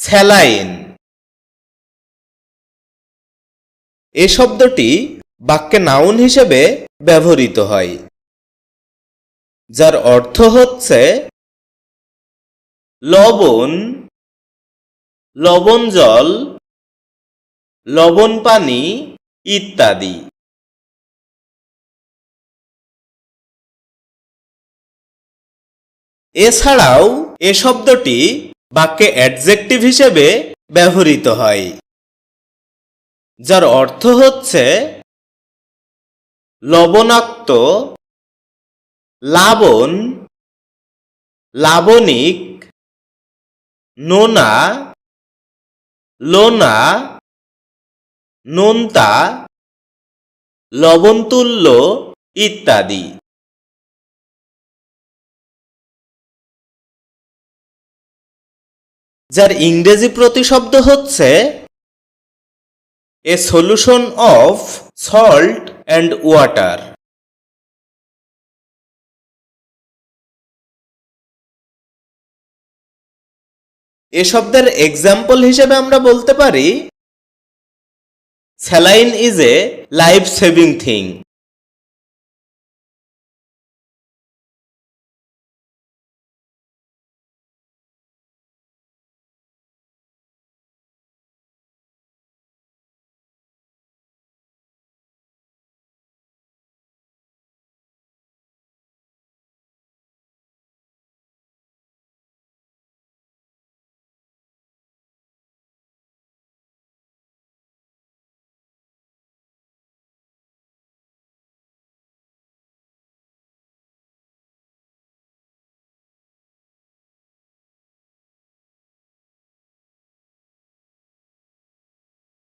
Saline. এ শব্দটি বাক্যে noun হিসেবে ব্যবহৃত হয়, যার অর্থ হচ্ছে লবণ লবণ জল, লবণ পানি ইত্যাদি। এছাড়াও এ শব্দটি বাক্যে অ্যাডজেক্টিভ হিসেবে ব্যবহৃত হয়, যার অর্থ হচ্ছে লবণাক্ত, লাবণ, লাবণিক, নোনা, লোনা, নোনতা, লবণতুল্য ইত্যাদি। যার ইংরেজি প্রতিশব্দ হচ্ছে a solution of salt and water এ শব্দের এক্সাম্পল হিসেবে আমরা বলতে পারি, saline is a life saving thing